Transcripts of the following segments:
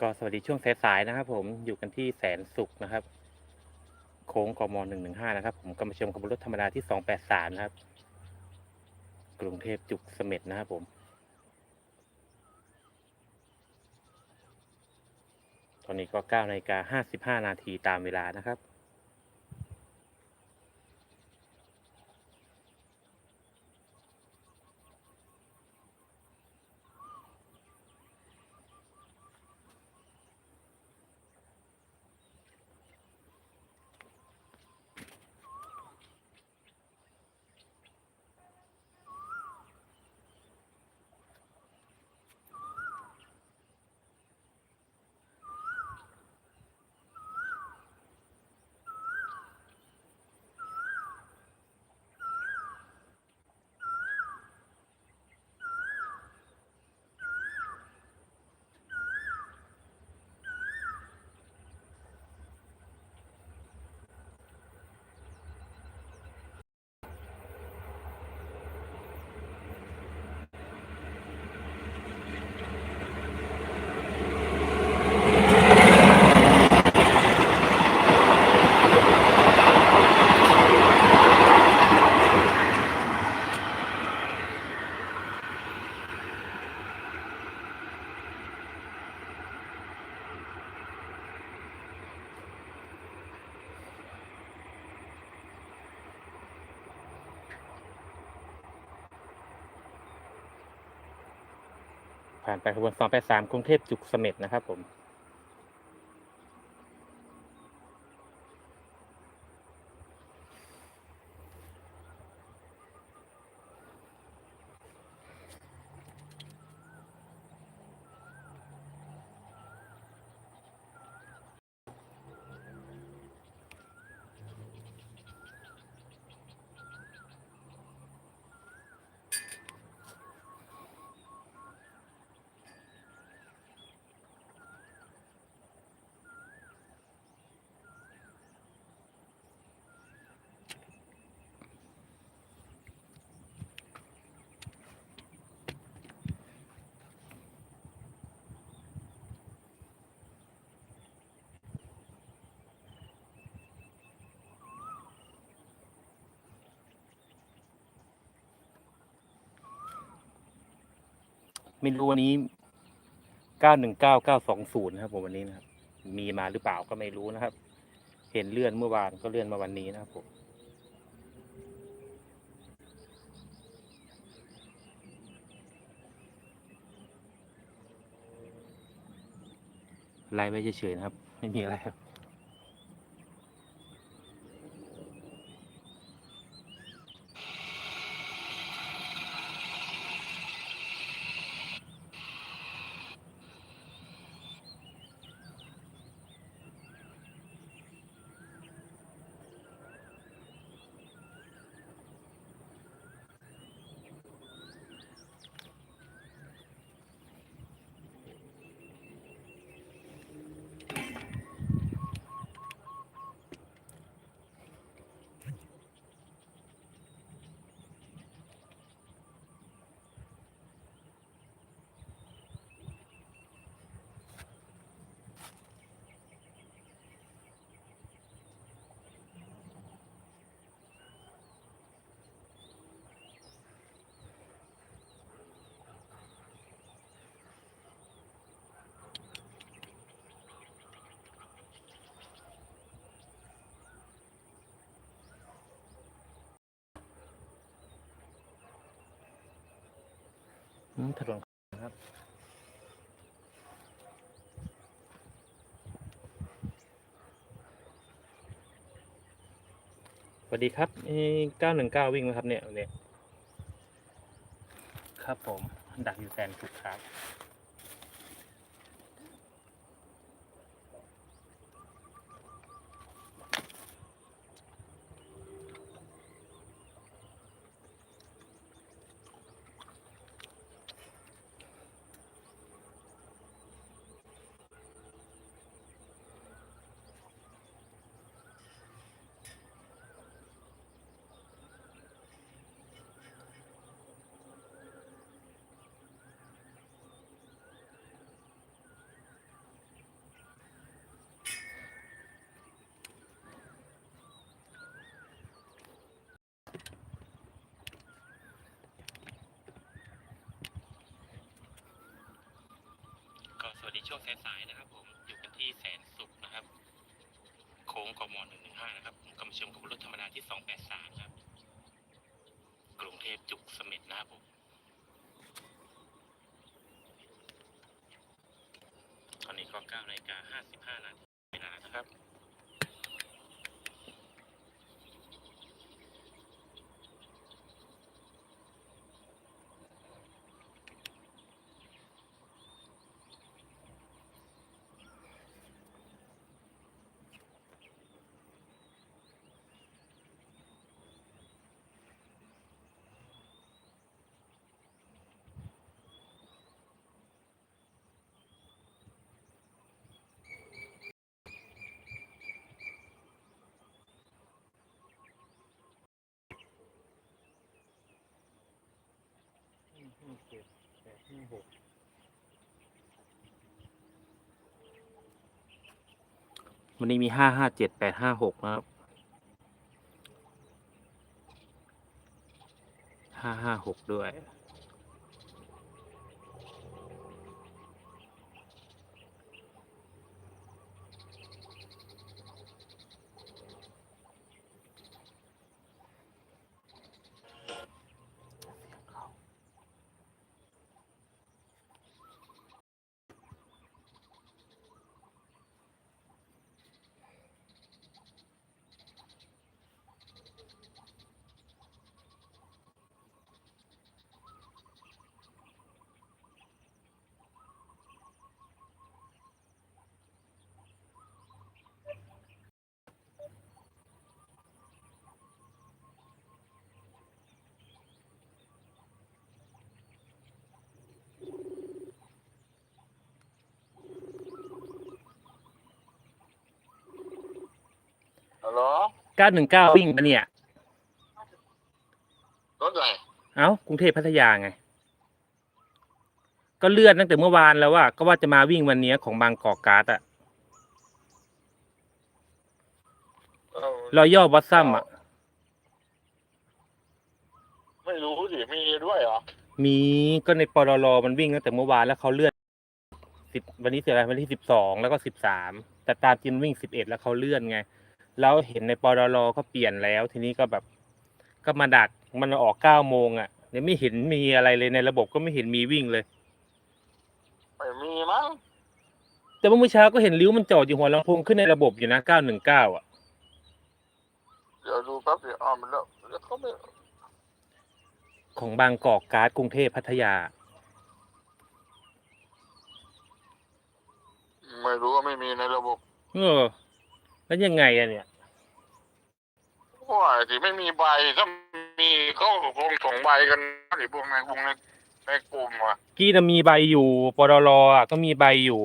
ก็สวัสดีช่วงสายๆนะครับ ผมอยู่กันที่แสนสุขนะครับ โค้งกมหนึ่งหนึ่งห้านะครับ ผมก็มาชมขบวนรถธรรมดาที่สองแปดสามนะครับ กรุงเทพจุกเสม็ดนะครับผม ตอนนี้ก็เก้านาฬิกาห้าสิบห้านาทีตามเวลานะครับ ผ่านไปขบวนสองแปดสามกรุงเทพจุกเสม็ดนะครับผม ไม่รู้วันนี้เก้าหนึ่งเก้าเก้าสองศูนย์นะครับผมวันนี้นะครับ มีมาหรือเปล่าก็ไม่รู้นะครับ เห็นเลื่อนเมื่อวานก็เลื่อนมาวันนี้นะครับผมไลฟ์ไว้เฉยๆนะครับ ไม่มีอะไรครับ ถนนครับสวัสดีครับเก้าหนึ่งเก้าวิ่งไหมครับเนี่ยเนี่ย ครับผม ดักอยู่แซนสุขครับ อ ช่วงสายๆนะครับ ผมอยู่กันที่แสนสุขนะครับ โค้งกมหนึ่งหนึ่งห้านะครับผมกำชมขบรถธรรมดาที่สองแปดสามครับ กรุงเทพจุกเสม็ดนะครับผมตอนนี้ก็9นาฬิกา55นาทีเวลานะครับ วันนี้มีห้าห้าเจ็ดแปดห้าหกนะครับห้าห้าหกด้วย ฮัลโหล เก้าหนึ่งเก้าวิ่งปะเนี่ย รถอะไรเอ้ากรุงเทพพัทยาไง ก็เลื่อนตั้งแต่เมื่อวานแล้วว่าก็ว่าจะมาวิ่งวันเนี้ยของบางกอกการ์ดอะเอ้ารอยย่อวัดซ้ำอะไม่รู้ดิมีด้วยเหรอมีก็ในปรลมันวิ่งตั้งแต่เมื่อวานแล้วเขาเลื่อนสิบวันนี้เสียอะไรวันที่สิบสองแล้วก็สิบสามแต่ตามจริงวิ่งสิบเอ็ดแล้วเขาเลื่อนไง แล้วเห็นในปรลก็เปลี่ยนแล้ว ทีนี้ก็แบบก็มาดักมันออกเก้าโมงอะเนี่ยไม่เห็นมีอะไรเลยในระบบก็ไม่เห็นมีวิ่งเลยไม่มีมั้งแต่เมื่อเช้าก็เห็นริ้วมันจอดอยู่หัวลำโพงขึ้นในระบบอยู่นะเก้าหนึ่งเก้าอะเดี๋ยวดูแป๊บเดียวอ้าวมันแล้วแล้วเขาไม่ของบางกอกการ์ดกรุงเทพพัทยา ไม่รู้ว่าไม่มีในระบบ เออ แล้วยังไงอะเนี่ยว่าที่ไม่มีใบถ้ามีเขาก็คงส่งใบกันหรือพวกในวงในในกลุ่มอะกี้นะมีใบอยู่ปรลอะก็มีใบอยู่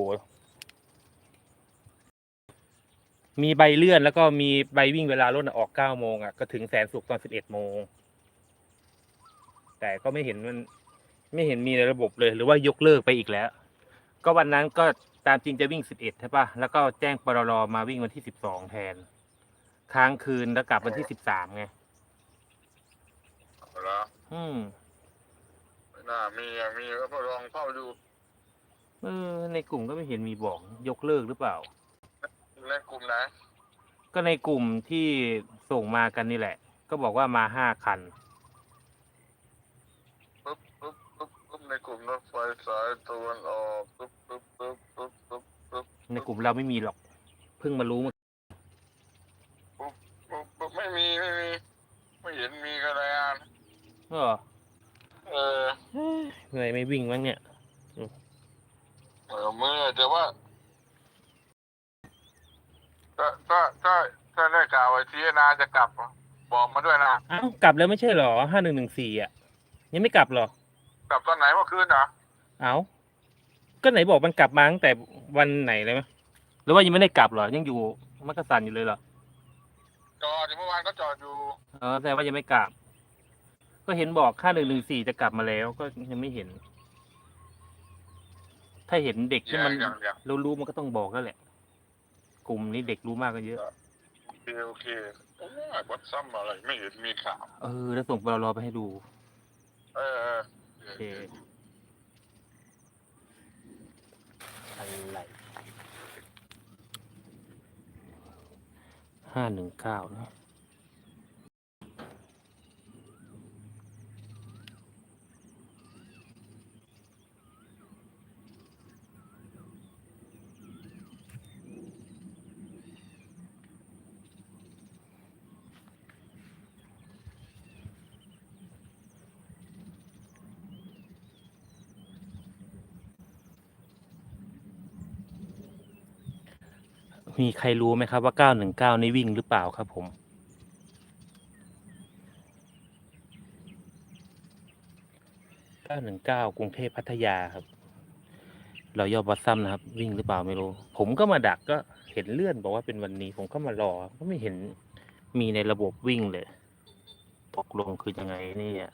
มีใบเลื่อนแล้วก็มีใบวิ่งเวลารถน่ะออกเก้าโมงอะก็ถึงแสนสุขตอนสิบเอ็ดโมง แต่ก็ไม่เห็นมัน ไม่เห็นมีในระบบเลย หรือว่ายกเลิกไปอีกแล้ว ก็วันนั้นก็ ตามจริงจะวิ่งสิบเอ็ดใช่ปะแล้วก็แจ้งปรลมาวิ่งวันที่สิบสองแทน ค้างคืนแล้วกลับวันที่สิบสามไงเอาละอืมไม่น่ามีอะมีก็ลองเข้าดูเออในกลุ่มก็ไม่เห็นมีบอกยกเลิกหรือเปล่า ในกลุ่มไหนก็ในกลุ่มที่ส่งมากันนี่แหละ ก็บอกว่ามาห้าคัน ปึ๊บปึ๊บปึ๊บปึ๊บ ในกลุ่มรถไฟสายตะวันออกปึ๊บปึ๊บปึ๊บปึ๊บปึ๊บปึ๊บในกลุ่มเราไม่มีหรอก เพิ่งมารู้เมื่อปึ๊บปึ๊บไม่มีไม่มี ไม่เห็นมีกระไรอ่านเออเออเหนื่อยไม่วิ่งมั้งเนี่ยเออเมื่อแต่ว่าถ้าถ้าถ้าถ้าได้กล่าวไว้ทีนาจะกลับ บอกมาด้วยนะเอ้ากลับแล้วไม่ใช่เหรอห้าหนึ่งหนึ่งสี่อะ ยังไม่กลับเหรอ กลับตอนไหนเมื่อคืนนะเอ้าก็ไหนบอกมันกลับมาตั้งแต่วันไหนเลยไหมหรือว่ายังไม่ได้กลับเหรอ ยังอยู่มักกะสันอยู่เลยเหรอ จอดอยู่เมื่อวานก็จอดอยู่ เออแต่ว่ายังไม่กลับ ก็เห็นบอกค่าหนึ่งหนึ่งสี่จะกลับมาแล้ว ก็ยังไม่เห็น ถ้าเห็นเด็กที่มันอย่างอย่างรู้รู้ๆมันก็ต้องบอกแล้วแหละ กลุ่มนี้เด็กรู้มากกันเยอะ โอเคโอเคโอ้ยวัดซ้ำอะไรไม่เห็นมีข่าว เออ แล้วส่งปลรอไปให้ดู เออ เคอะไรห้าหนึ่งเก้านะ มีใครรู้ไหมครับว่าเก้าหนึ่งเก้านี่วิ่งหรือเปล่าครับผมเก้าหนึ่งเก้ากรุงเทพพัทยาครับ เรายอบัสซัมนะครับ วิ่งหรือเปล่าไม่รู้ ผมก็มาดักก็เห็นเลื่อนบอกว่าเป็นวันนี้ ผมก็มารอ ก็ไม่เห็นมีในระบบวิ่งเลย ตกลงคือยังไงเนี่ย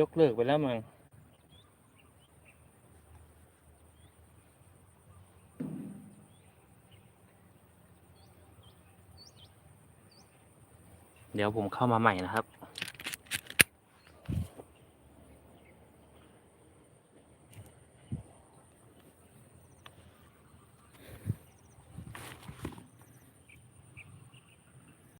ยกเลิกไปแล้วมั้งเดี๋ยวผมเข้ามาใหม่นะครับ